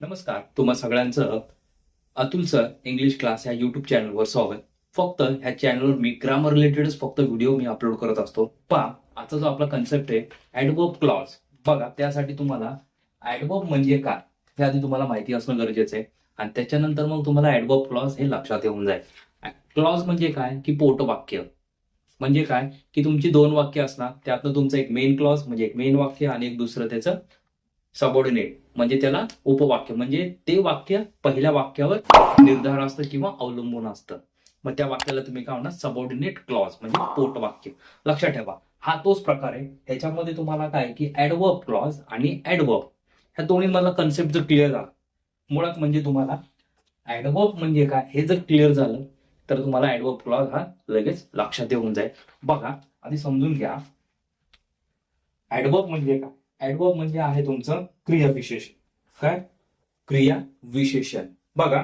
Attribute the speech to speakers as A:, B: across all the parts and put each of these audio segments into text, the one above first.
A: नमस्कार तुम्हा सगळ्यांचं अतुल सर इंग्लिश क्लास या युट्यूब चॅनलवर स्वागत. फक्त ह्या चॅनलवर मी ग्रामर रिलेटेडच फक्त व्हिडिओ मी अपलोड करत असतो. पहा आता जो आपला कन्सेप्ट आहे ऍडवर्ब क्लॉज बघा त्यासाठी तुम्हाला ऍडवर्ब म्हणजे काय? हे आधी तुम्हाला माहिती असणं गरजेचं आहे. आणि त्याच्यानंतर मग तुम्हाला ऍडवर्ब क्लॉज हे लक्षात येऊन जाईल. क्लॉज म्हणजे काय? की पोटवाक्य. म्हणजे काय? की तुमची दोन वाक्य असणार त्यातनं तुमचं एक मेन क्लॉज म्हणजे एक मेन वाक्य आणि एक दुसरं त्याचं सबॉर्डिनेट म्हणजे त्याला उपवाक्य. म्हणजे ते वाक्य पहिल्या वाक्यावर निर्धार असतं किंवा अवलंबून असतं. मग त्या वाक्याला तुम्ही काय म्हणणार? सबॉर्डिनेट क्लॉज म्हणजे पोटवाक्य लक्षात ठेवा. हा तोच प्रकार आहे. ह्याच्यामध्ये तुम्हाला काय की ऍडवर्ब क्लॉज आणि ऍडवर्ब ह्या दोन्ही मला कन्सेप्ट जर क्लिअर झाला मुळात म्हणजे तुम्हाला ऍडवर्ब म्हणजे काय? हे जर क्लिअर झालं तर तुम्हाला ऍडवर्ब क्लॉज हा लगेच लक्षात येऊन जाईल. बघा आधी समजून घ्या. ऍडवर्ब म्हणजे काय? ऍडवर्ब म्हणजे आहे तुमचं क्रिया विशेषण काय? क्रिया विशेषण बघा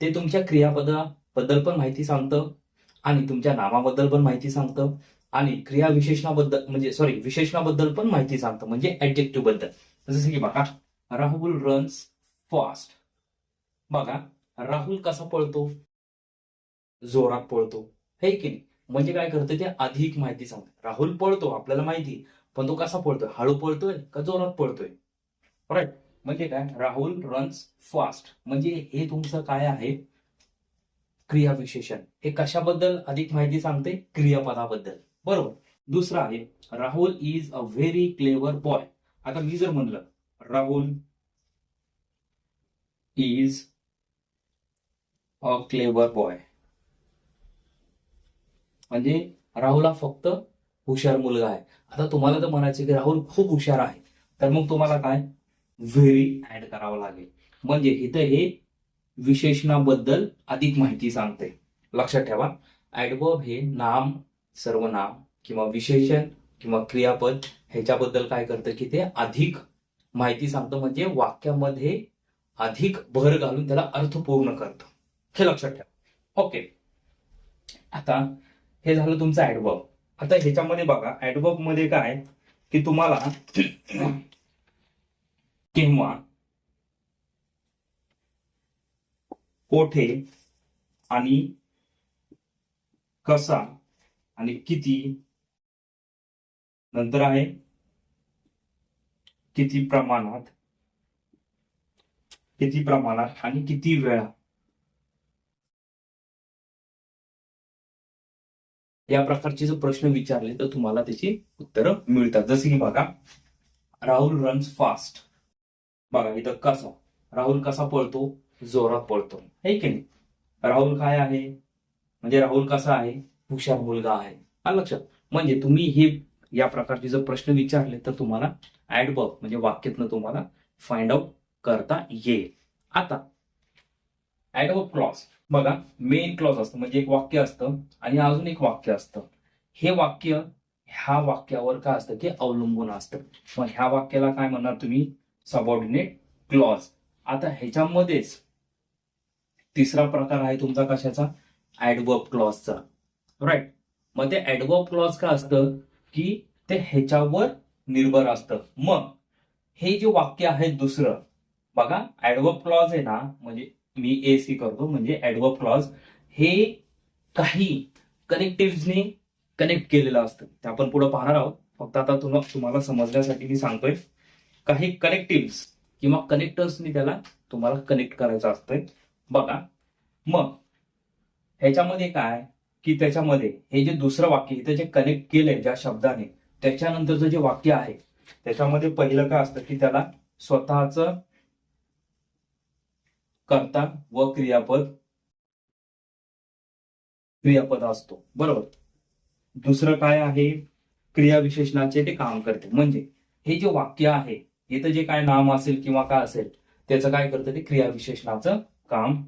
A: ते तुमच्या क्रियापदाबद्दल पण माहिती सांगतं आणि तुमच्या नामाबद्दल पण माहिती सांगतं आणि क्रिया विशेषणाबद्दल म्हणजे सॉरी विशेषणाबद्दल पण माहिती सांगतं म्हणजे ऍडजेक्टिव्हबद्दल जसं की बघा राहुल रन्स फास्ट बघा राहुल कसा पळतो? जोरात पळतो. हे की नाही? म्हणजे काय करतं? ते अधिक माहिती सांगतं. राहुल पळतो आपल्याला माहिती. पण तो कसा पळतोय? हळू पळतोय का जोरात पळतोय? राईट म्हणजे काय? राहुल रन्स फास्ट म्हणजे हे तुमचं काय आहे? क्रिया विशेषण. हे कशाबद्दल अधिक माहिती सांगते? क्रियापदाबद्दल. बरोबर. दुसरं आहे Rahul is a very clever boy आता मी जर म्हणलं Rahul is a clever boy म्हणजे राहुल हा फक्त हुशार मुलगा आहे. आता तुम्हाला तर म्हणायचं की राहुल खूप हुशार आहे. तर मग तुम्हाला काय? व्हेरी ऍड करावं लागेल. म्हणजे इथं हे विशेषणाबद्दल अधिक माहिती सांगते. लक्षात ठेवा. ऍडवर्ब हे नाम सर्वनाम किंवा विशेषण किंवा क्रियापद ह्याच्याबद्दल काय करतं की ते अधिक माहिती सांगतं. म्हणजे वाक्यामध्ये अधिक भर घालून त्याला अर्थपूर्ण करतं. हे लक्षात ठेवा. ओके आता हे झालं तुमचं ऍडवर्ब आता ह्याच्यामध्ये बघा ऍडवर्बमध्ये काय? की तुम्हाला केव्हा कोठे आणि कसा आणि किती नंतर आहे? किती प्रमाणात किती प्रमाणात आणि किती वेळा? या प्रकारचे जर प्रश्न विचारले तर तुम्हाला त्याची उत्तरं मिळतात. जसे की बघा राहुल रन्स फास्ट बघा इथं कसा राहुल कसा पळतो? जोरात पळतो. हे की नाही? राहुल काय आहे? म्हणजे राहुल कसा आहे? हुशार मुलगा आहे. आलं लक्षात. म्हणजे तुम्ही हे या प्रकारचे जर प्रश्न विचारले तर तुम्हाला ऍडवर्ब म्हणजे वाक्यातनं तुम्हाला फाइंड आउट करता येईल. आता ऍडवर्ब क्लॉज बघा मेन क्लॉज असतं म्हणजे एक वाक्य असतं आणि अजून एक वाक्य असतं. हे वाक्य ह्या वाक्यावर काय असतं की अवलंबून असतं. मग ह्या वाक्याला काय म्हणणार तुम्ही? सबऑर्डिनेट क्लॉज आता ह्याच्यामध्येच तिसरा प्रकार आहे तुमचा कशाचा? ऍडवर्ब क्लॉजचा राईट मग ते ऍडवर्ब क्लॉज काय असतं? की ते ह्याच्यावर निर्भर असतं. मग हे जे वाक्य आहे दुसरं बघा ऍडवर्ब क्लॉज आहे ना म्हणजे मी ए सी करतो म्हणजे ऍडवर्ब क्लॉज हे काही कनेक्टिव्हने कनेक्ट केलेलं असतं. ते आपण पुढे पाहणार आहोत. फक्त आता तुम्हाला तुम्हाला समजण्यासाठी मी सांगतोय काही कनेक्टिव्ह किंवा कनेक्टर्सनी त्याला तुम्हाला कनेक्ट करायचं असतंय. बघा. मग ह्याच्यामध्ये काय? की त्याच्यामध्ये हे जे दुसरं वाक्य इथे जे कनेक्ट केलंय ज्या शब्दाने त्याच्यानंतरचं जे वाक्य आहे त्याच्यामध्ये पहिलं काय असतं की त्याला स्वतःचं कर्ता व क्रियापद क्रियापद असतो. बरोबर? दुसरं काय आहे? क्रिया विशेषणाचे ते काम करते. म्हणजे हे जे वाक्य आहे इथं जे काय नाम असेल किंवा काय असेल त्याचं काय करतं? ते क्रिया विशेषणाचं काम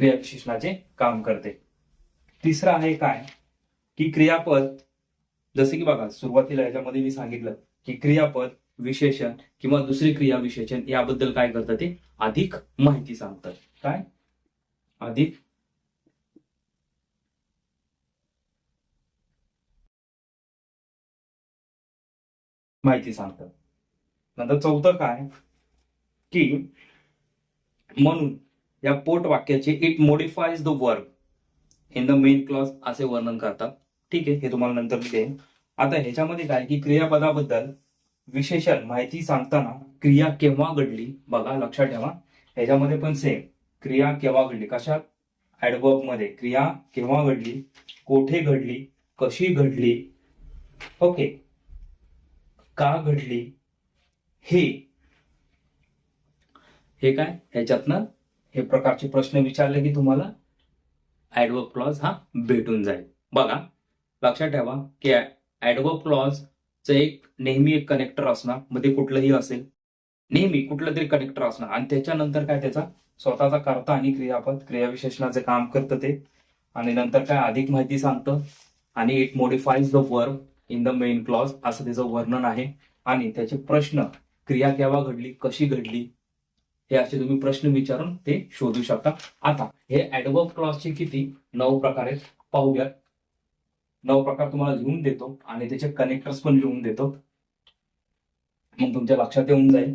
A: क्रिया विशेषणाचे काम करते. तिसरं आहे काय? की क्रियापद जसे की बघा सुरुवातीला याच्यामध्ये मी सांगितलं की क्रियापद विशेषण किंवा दुसरी क्रिया विशेषण याबद्दल काय करतात ते? अधिक माहिती सांगतात. काय? अधिक माहिती सांगतात. नंतर चौथं काय? की म्हणून या पोट वाक्याचे it modifies the work in the main clause असे वर्णन करतात. ठीक आहे हे तुम्हाला नंतर मी देईन. आता ह्याच्यामध्ये काय की क्रियापदाबद्दल विशेषण माहिती सांगताना क्रिया केव्हा घडली बघा लक्षात ठेवा. ह्याच्यामध्ये पण सेम क्रिया केव्हा घडली? कशात? ऍडवर्बमध्ये. क्रिया केव्हा घडली? कोठे घडली? कशी घडली? ओके. का घडली? हे. हे काय? ह्याच्यातनं हे प्रकारचे प्रश्न विचारले की तुम्हाला ऍडवर्ब क्लॉज हा भेटून जाईल. बघा. लक्षात ठेवा. की ऍडवर्ब क्लॉजचं एक नेहमी एक कनेक्टर असणार मध्ये कुठलंही असेल. नेहमी कुठलं तरी कनेक्टर असणार. आणि त्याच्यानंतर काय त्याचा? स्वतःचा करता आणि क्रियापद. क्रियाविशेषणाचे काम करतं ते. आणि नंतर काय? अधिक माहिती सांगतं. आणि it modifies the verb in the main clause असं त्याचं वर्णन आहे. आणि त्याचे प्रश्न क्रिया केव्हा घडली कशी घडली हे असे तुम्ही प्रश्न विचारून ते शोधू शकता. आता हे ऍडवर्ब क्लॉजचे किती? नऊ प्रकार आहेत. पाहूयात. नऊ प्रकार तुम्हाला लिहून देतो आणि त्याचे कनेक्टर्स पण लिहून देतो. मग तुमच्या लक्षात येऊन जाईल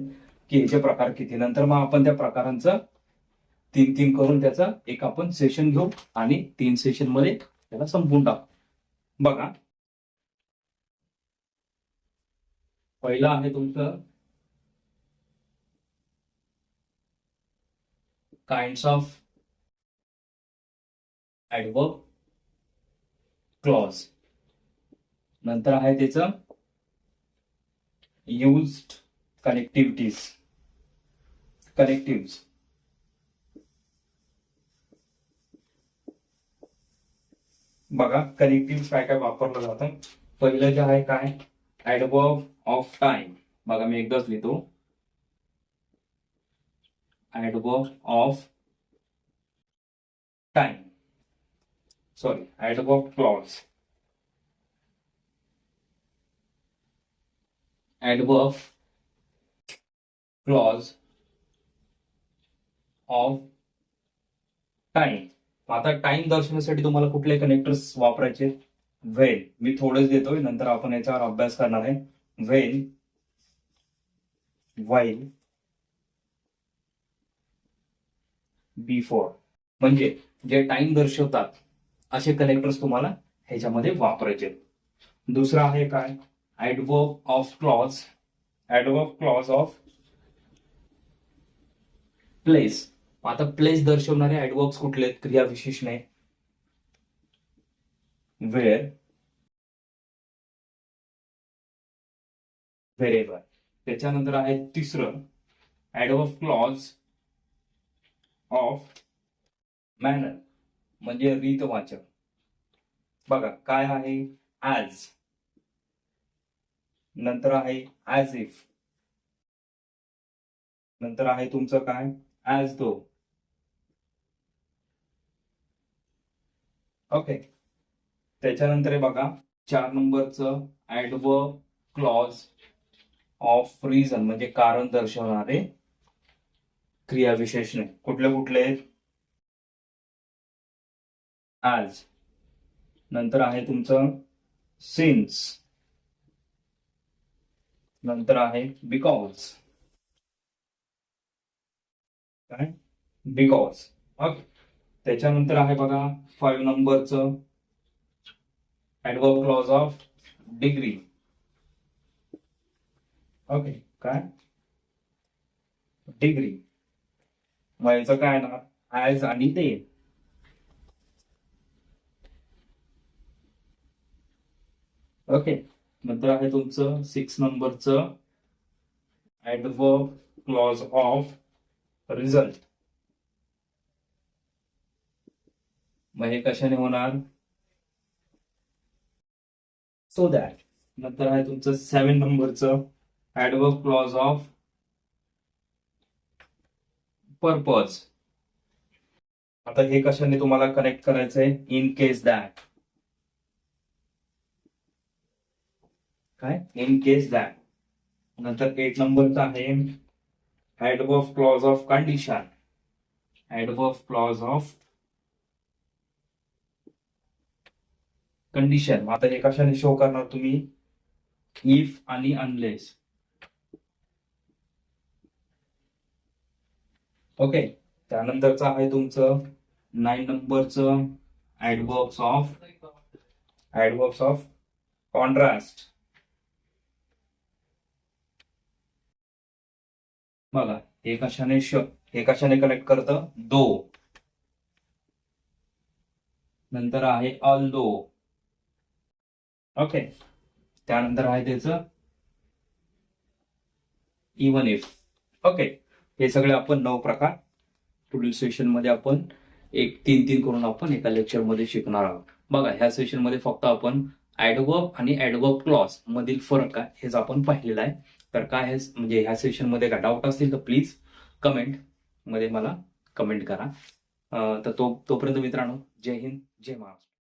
A: की ह्याचे प्रकार किती. नंतर मग आपण त्या प्रकारांचं तीन तीन करून त्याचं एक आपण सेशन घेऊ आणि तीन सेशनमध्ये त्याला संपवून टाकू. बघा. पहिलं आहे तुमचं काइंड्स ऑफ ऍडवर्ब क्लॉज. नंतर आहे त्याचं युज्ड कनेक्टिव्हिटीज कनेक्टिव्ह बघा कनेक्टिव्ह काय काय वापरलं जातं. पहिलं जे आहे काय? ऍडवर्ब ऑफ टाइम बघा मी एकदाच लिहितो. Adverb of time sorry adverb clause adverb clause of time आता टाइम दर्शवण्यासाठी तुम्हाला कुठले कनेक्टर्स वापरायचे? वेन मी थोडेच देतोय नंतर आपण याच्यावर अभ्यास करणार आहे. वेन वाईल बिफोर म्हणजे जे टाइम दर्शवतात असे कनेक्टर्स तुम्हाला ह्याच्यामध्ये वापरायचे. दुसरं आहे काय? Adverb of clause adverb clause of place आता प्लेस दर्शवणारे ऍडवर्ब्स कुठले आहेत? क्रिया विशेषणे. वेअर व्हेरेवर त्याच्यानंतर आहे तिसरं. ऍडवर्ब क्लॉज ऑफ मॅनर म्हणजे रीत वाचक बघा काय आहे? आज नंतर आहे ऍज इफ नंतर आहे तुमचं काय? ऍज दो ओके त्याच्यानंतर बघा चार नंबरचं ऍडव क्लॉज ऑफ रिझन म्हणजे कारण दर्शवणारे क्रियाविशेषणे. कुठले कुठले? आज. नंतर आहे तुमचं सिन्स नंतर आहे बिकॉज काय? बिकॉज त्याच्यानंतर आहे बघा फाईव्ह नंबरचं adverb clause of degree okay काय? डिग्री मग याचं काय ना ऍज आणि ते. ओके नंतर आहे तुमचं सिक्स नंबरचं ऍडवर्ब क्लॉज ऑफ रिझल्ट मग हे कशाने होणार? सो दॅट नंतर आहे तुमचं सेवन नंबरचं ऍडवर्ब क्लॉज ऑफ पर्पज आता हे कशाने तुम्हाला कनेक्ट करायचंय? इन केस दॅट काय? इन केस दॅट नंतर एट नंबरचा आहे adverb clause of condition adverb clause of condition आता हे कशाने शो करणार तुम्ही? इफ आणि अनलेस ओके त्यानंतरचं आहे तुमचं नाईन नंबरचं adverbs of adverbs of contrast बघा हे कशाने श हे कशाने कनेक्ट करतं? दो. नंतर आहे ऑल दो ओके त्यानंतर आहे त्याचं इवन इफ ओके हे सगळे आपण नऊ प्रकार पुढील सेशनमध्ये आपण एक तीन तीन करून आपण एका लेक्चरमध्ये शिकणार आहोत. बघा ह्या सेशनमध्ये फक्त आपण ऍडवर्ब आणि ऍडवर्ब क्लॉज मधील फरक काय हेच आपण पाहिलेलं आहे. तर काय आहे? म्हणजे ह्या सेशनमध्ये काय डाऊट असतील तर प्लीज कमेंटमध्ये मला कमेंट करा. तर तो तोपर्यंत मित्रांनो जय हिंद जय महाराष्ट्र.